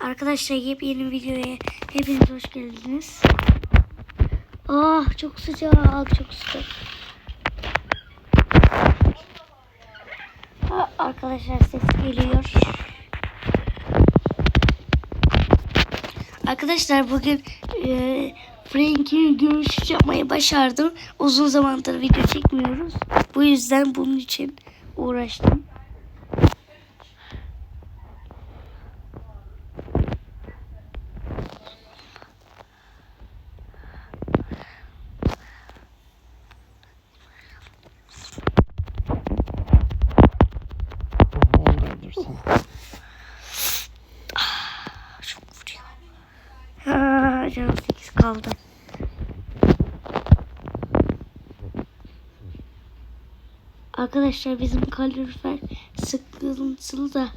Arkadaşlar yepyeni videoya hepiniz hoş geldiniz. Ah çok sıcak, çok sıcak. Ha, arkadaşlar ses geliyor. Arkadaşlar bugün e, Frank'in görüş yapmayı başardım. Uzun zamandır video çekmiyoruz. Bu yüzden bunun için uğraştım. Arkadaşlar bizim kalorifer sıkıntılı da.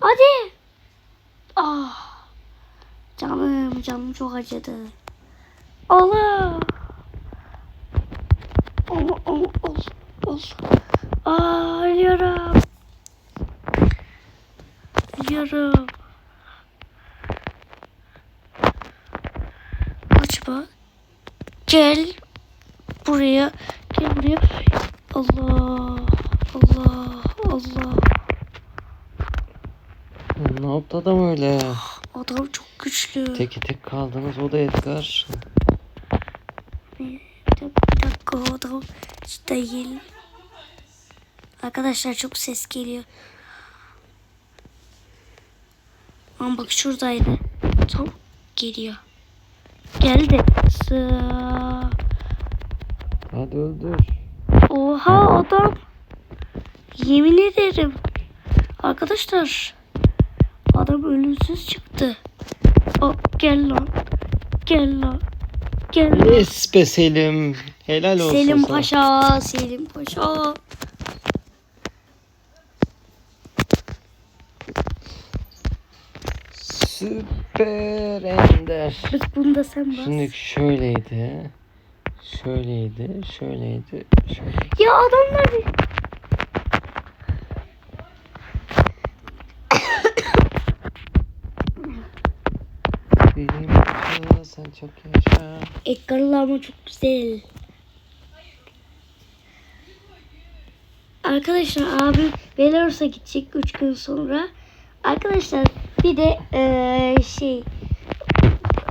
Hadi. Ah. Canım canım çok acıdı. Allah. Allah Allah Allah. Allah. Aa, ölüyorum. Ölüyorum. Kaçma. Gel buraya. Gel buraya. Allah. Allah. Allah. Ne yaptı adam öyle? Adam çok güçlü. Teki tek kaldınız o da Edgar. Bir dakika, o adam değil. Arkadaşlar çok ses geliyor. Ama bak şuradaydı. Tam geliyor. Geldi. Sı- Hadi öldür. Oha adam. Yemin ederim. Arkadaşlar. Adam ölümsüz çıktı. O gel lan. Gel lan. Gel lan. Yes be Selim. Helal olsun Selim sana. Paşa, Selim Paşa. Süper Ender. Bak bunu da sen bas. Şimdi şöyleydi. Şöyleydi. Şöyleydi. Şöyle. Ya adamlar bir... Selim Paşa sen çok yaşa. Edgar'la ama çok güzel. Arkadaşlar abim Belarus'a gidecek 3 gün sonra. Arkadaşlar bir de eee, şey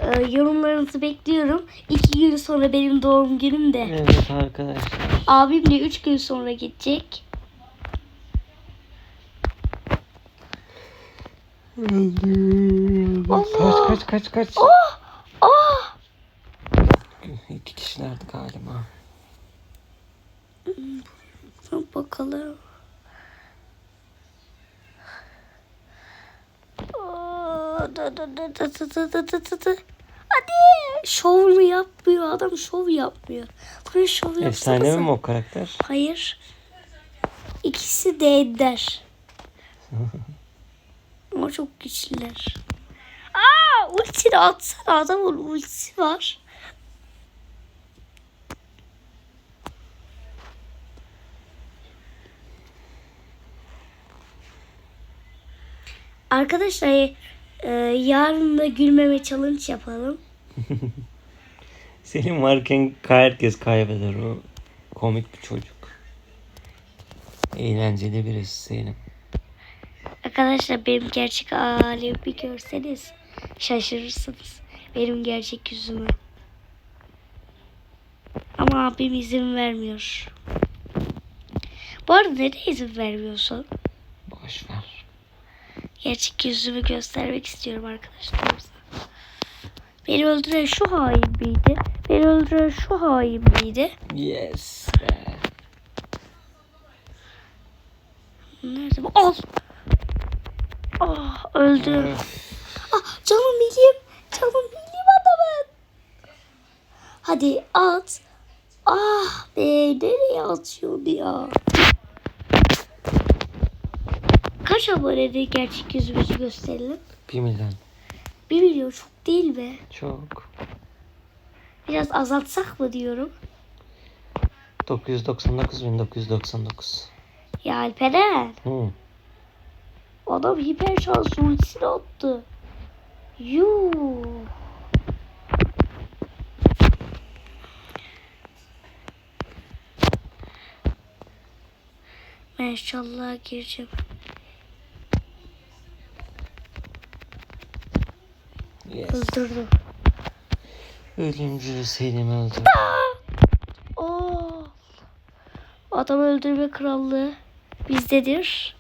eee, yorumlarınızı bekliyorum. 2 gün sonra benim doğum günüm de. Evet arkadaşlar. Abim de 3 gün sonra gidecek. Allah. Kaç kaç kaç kaç. Oh! Oh! İki kişilerdi galiba. Bakalım. Aa, da, da, da, da, da, da, da, da, da. Hadi. Şov mu yapmıyor? Adam şov yapmıyor. Buraya şov yapsanıza. Efsane mi o karakter? Hayır. İkisi de eder. Ama çok güçlüler. Aa, ultini atsana adamın ultisi var. Arkadaşlar e, yarın da gülmeme challenge yapalım. Selim varken herkes kaybeder o. Komik bir çocuk. Eğlenceli birisi Selim. Arkadaşlar benim gerçek halimi bir görseniz şaşırırsınız. Benim gerçek yüzümü. Ama abim izin vermiyor. Bu arada neden izin vermiyorsun? Boş ver. Gerçek yüzümü göstermek istiyorum arkadaşlarımıza. Beni öldüren şu hain miydi? Beni öldüren şu hain miydi? Yes be. Nerede bu? Al! Ah öldü. Öf. Ah canım milim. Canım milim adamın. Hadi at. Ah be nereye atıyorsun ya? Kaç abonede gerçek yüzümüzü gösterelim? Bir milyon. Bir milyon çok değil be. Çok. Biraz azaltsak mı diyorum. 999 1999. Ya Alperen. Hı. Adam hiper şans ultisini attı. Yuh. Maşallah gireceğim. Yes. Öldürdüm. Ölümcül Selim öldü. Oo. Adam öldürme krallığı bizdedir.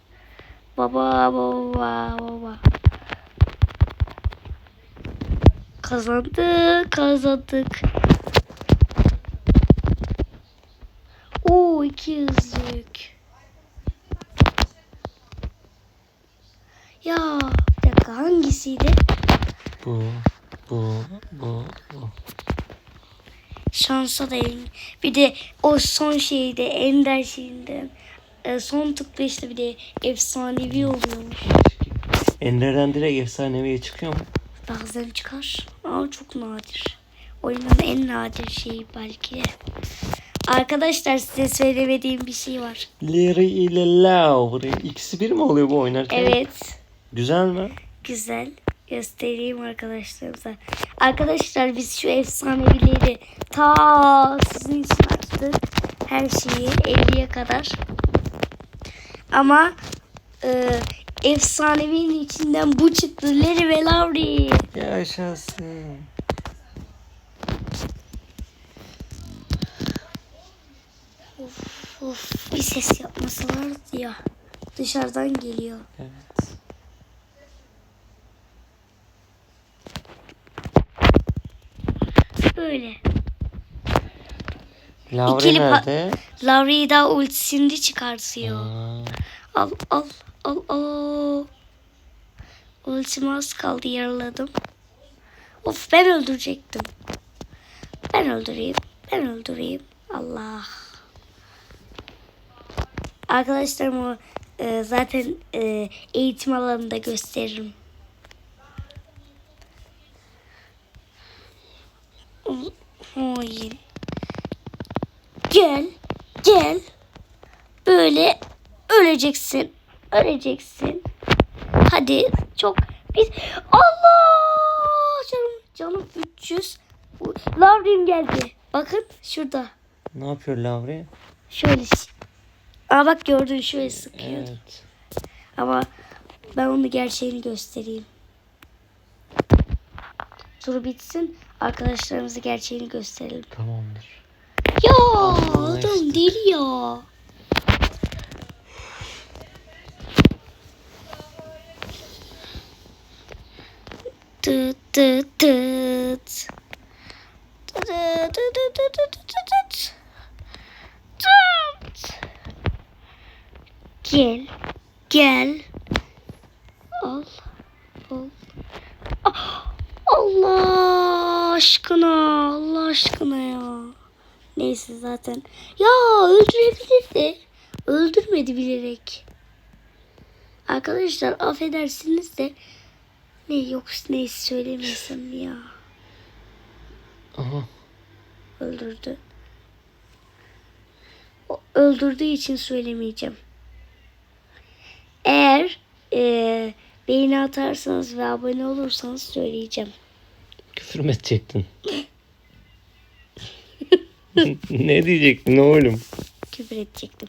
Baba baba baba. Kazandık, kazandık. Oo iki yüzlük. Ya bir dakika hangisiydi? Bu, bu, bu, bu. Şansa da Bir de o son şeyde ender şeyinden e, son tıklayışta bir de efsanevi oluyormuş. Ender'den direkt efsaneviye çıkıyor mu? Bazen çıkar ama çok nadir. Oyunun en nadir şeyi belki de. Arkadaşlar size söylemediğim bir şey var. Larry ile Laure. İkisi bir mi oluyor bu oynarken? Evet. Güzel mi? Güzel. Göstereyim arkadaşlarımıza. Arkadaşlar biz şu efsanevileri ta sizin için açtık. Her şeyi 50'ye kadar. Ama e, efsanevinin içinden bu çıktı. Larry ve Laurie. Yaşasın. Of, of, bir ses yapması vardı ya. Dışarıdan geliyor. Evet. Böyle. Laure İkili nerede? Laurie daha ultisini çıkartıyor. Aa, Al al al al. Ultimi az kaldı yaraladım. Of ben öldürecektim. Ben öldüreyim. Ben öldüreyim. Allah. Arkadaşlarıma e, zaten e, eğitim alanında gösteririm. Hayır. Gel. Gel. Böyle öleceksin. Öleceksin. Hadi çok biz Allah canım canım 300 Bu- Lavrim geldi. Bakın şurada. ne yapıyor Laure? Şöyle. Aa bak gördün şöyle sıkıyor. Evet. Ama ben onu gerçeğini göstereyim. Tur bitsin. Arkadaşlarımıza gerçeğini gösterelim. Tamamdır. Ya adam deli ya. Tıt tıt tıt. Tıt tıt tıt tıt tıt tıt tıt. Tıt. Gel. Gel. Al. Al. Ah, Allah aşkına. Allah aşkına ya. Neyse zaten. Ya öldürebilirdi. Öldürmedi bilerek. Arkadaşlar affedersiniz de ne yok neyse söylemesem ya. Aha. Öldürdü. O öldürdüğü için söylemeyeceğim. Eğer eee beğeni atarsanız ve abone olursanız söyleyeceğim. Küfür mü edecektin? ne diyecektin oğlum? Küfür edecektim.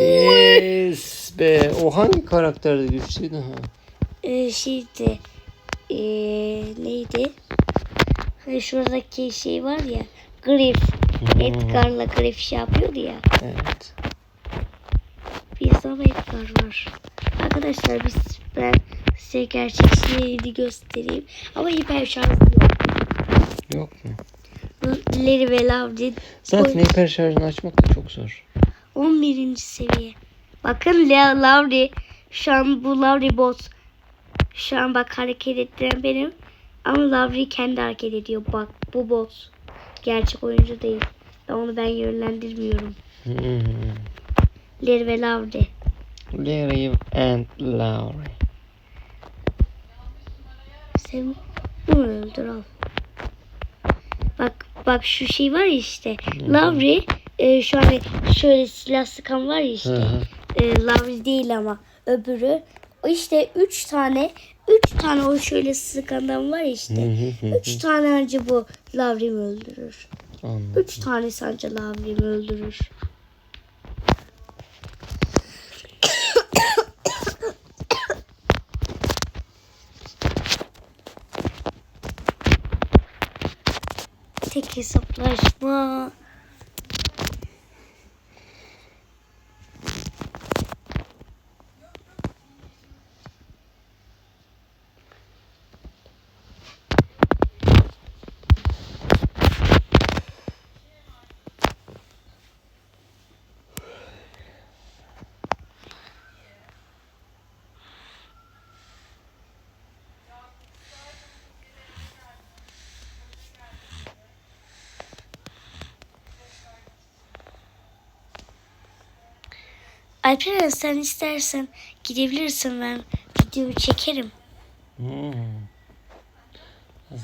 Yes be. O hangi karakterde güçlüydü ha? Ee, şeydi. Ee, neydi? Hani şuradaki şey var ya. Griff. Hmm. Edgar'la Griff şey yapıyordu ya. Evet. Bir zaman Edgar var. Arkadaşlar biz ben size gerçek şeyini göstereyim. Ama hiper şarjlı yok. Yok mu? Larry ve Lavdi Zaten hiper şarjını açmak da çok zor. 11. seviye. Bakın La Lavri şu an bu Lavri bot. Şu an bak hareket ettiren benim. Ama Lavri kendi hareket ediyor. Bak bu bot. Gerçek oyuncu değil. Onu ben yönlendirmiyorum. Hmm. Larry ve Lavri. Larry and Laure. Sen bunu öldür al. Bak bak şu şey var ya işte. Lavri e, şu an şöyle silah sıkan var ya işte. e, Lavri değil ama öbürü. İşte üç tane üç tane o şöyle sıkandan var ya işte. Üç tane önce bu Lavri'mi öldürür. Anladım. Üç tane sence Lavri'mi öldürür. Tek Alperen sen istersen gidebilirsin ben videoyu çekerim. Hmm.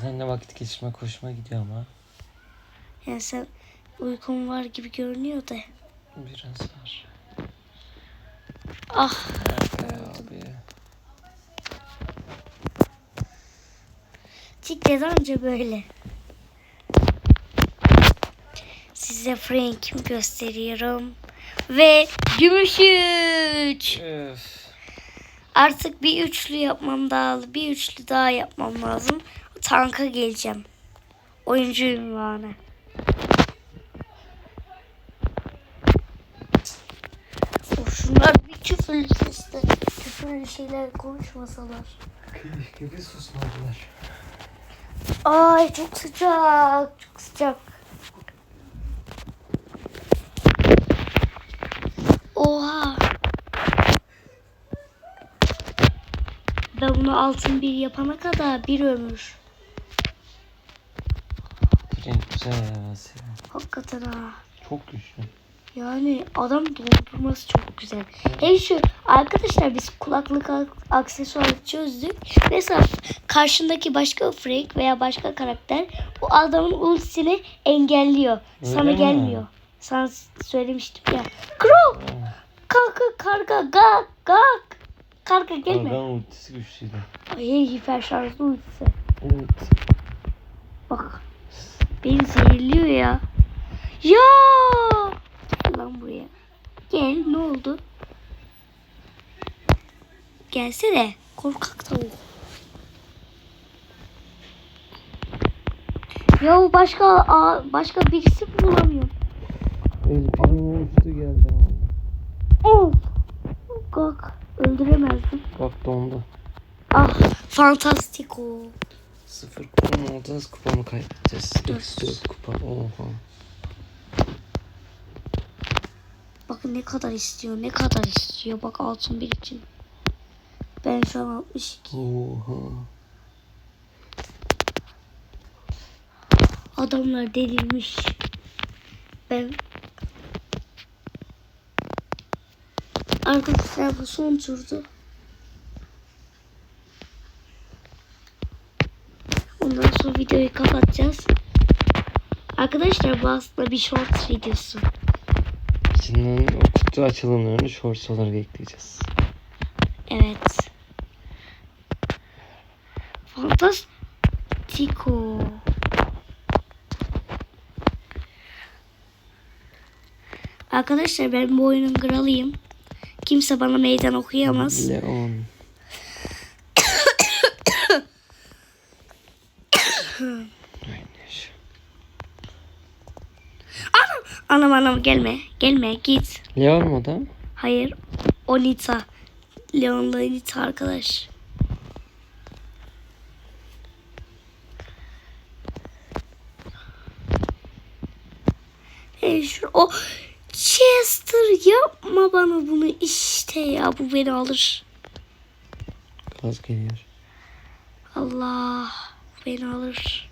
Seninle vakit geçirmek hoşuma gidiyor ama. Yani sen uykun var gibi görünüyor da. Biraz var. Ah abi? Ciklet anca böyle. Size Frank'imi gösteriyorum. Ve gümüş üç. Öf. Artık bir üçlü yapmam daha, bir üçlü daha yapmam lazım. Tanka geleceğim. Oyuncu ünvanı. Of şunlar bir küfürlü sesle, küfürlü şeyler konuşmasalar. Bir susmadılar. Ay çok sıcak, çok sıcak. Oha. Ben bunu altın bir yapana kadar bir ömür. Asiye. Hakikaten ha. Çok güçlü. Yani adam doldurması çok güzel. Hem şu arkadaşlar biz kulaklık ak- aksesuarı çözdük. Mesela karşındaki başka Frank veya başka karakter o adamın ultisini engelliyor. Öyle Sana mi? gelmiyor. Sana söylemiştim ya. Crow! Kalk karga gak gak. Karga gelme. Kargan ultisi güçlüydü. Ay hiper şarjlı ultisi. Evet. Bak. Beni zehirliyor ya. Ya! Gel lan buraya. Gel ne oldu? Gelsene. Korkak tavuk. Ya başka başka birisi bulamıyorum? El Primo uçtu geldi abi. Of. Kalk. Öldüremezdim. Bak dondu. Ah. Fantastiko. Sıfır kupon aldınız kuponu kaybedeceğiz. Eksi dört kupa. Oha. Bakın ne kadar istiyor. Ne kadar istiyor. Bak altın bir için. Ben şu an 62. Oha. Adamlar delirmiş. Ben Arkadaşlar bu son turdu. Ondan sonra videoyu kapatacağız. Arkadaşlar bu aslında bir short videosu. İçinden o kutu açılımlarını shorts olarak ekleyeceğiz. Evet. Fantastico. Arkadaşlar ben bu oyunun kralıyım. Kimse bana meydan okuyamaz. Leon. Aynen. Anam anam gelme. Gelme git. Leon mu da? Hayır. O Nita. Leon'la Nita arkadaş. Hey şu o Chester yapma bana bunu işte ya bu beni alır. Gaz geliyor. Allah beni alır.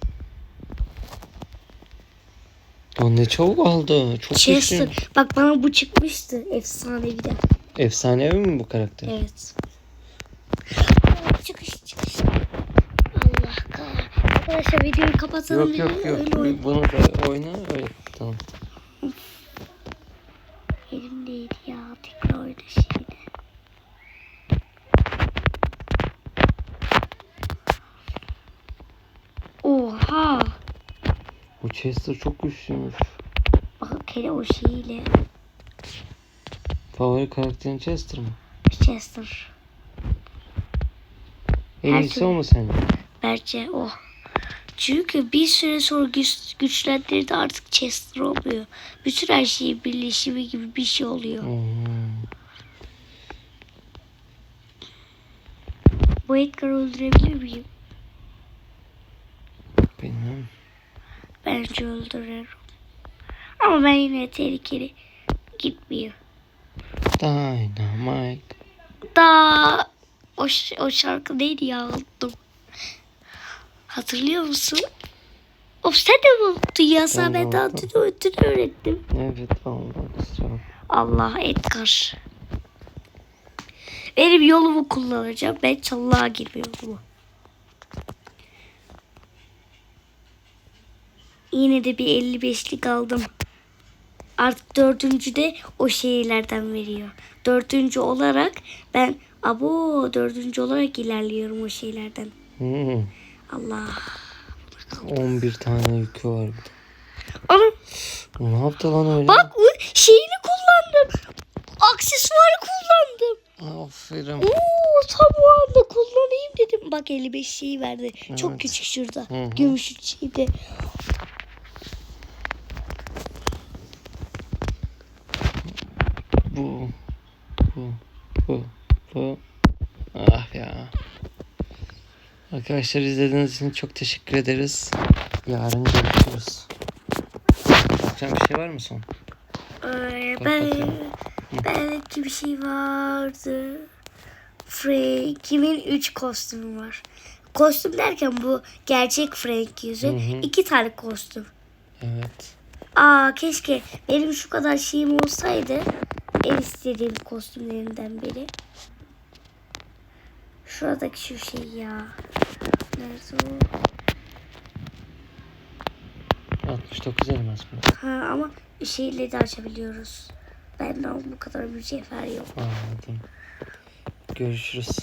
O ne çabuk aldı. Çok Chester güçlü. bak bana bu çıkmıştı efsanevi de. Efsanevi mi bu karakter? Evet. Çıkış çıkış. Allah kahretsin. Arkadaşlar videoyu kapatalım. Yok yok yok. Bunu da oyna öyle kapatalım. Chester çok güçlüymüş. Bak hele o şeyiyle. Favori karakterin Chester mı? Chester. En iyisi o mu sence? Bence o. Çünkü bir süre sonra güç, güçlendirdi artık Chester oluyor. Bütün her şeyi birleşimi gibi bir şey oluyor. Hmm. Bu Edgar'ı öldürebilir miyim? Bilmem. Bence öldürürüm. Ama ben yine tehlikeli gitmiyor. Dynamite. Da o, o şarkı neydi ya unuttum. Hatırlıyor musun? Of sen de unuttun ya? Sana Ben daha dün, öğrettim. Evet Allah. Allah Edgar. Benim yolumu kullanacağım. Ben çalığa girmiyorum. Yine de bir 55'lik aldım. Artık dördüncü de o şeylerden veriyor. Dördüncü olarak ben abo dördüncü olarak ilerliyorum o şeylerden. Hmm. Allah. 11 tane yükü var. Ana ne yaptı lan öyle? bak şeyini kullandım. Aksesuarı kullandım. Aferin. Oo tam o anda kullanayım dedim. Bak 55 şeyi verdi. Çok Evet. küçük şurada. Hı hı. Gümüş şeyde. Bu. Bu. Bu. Bu. Ah ya. Arkadaşlar izlediğiniz için çok teşekkür ederiz. Yarın görüşürüz. Bakacağım bir şey var mı son? Ee, ben belki bir şey vardı. Frank'imin 3 kostümü var. Kostüm derken bu gerçek Frank yüzü. Hı hı. iki tane kostüm. Evet. Aa keşke benim şu kadar şeyim olsaydı. En istediğim kostümlerimden biri. Şuradaki şu şey ya. Nerede o? 69 elmas mı? Ha ama şeyle de açabiliyoruz. Benden bu kadar mücevher yok. Anladım. Görüşürüz.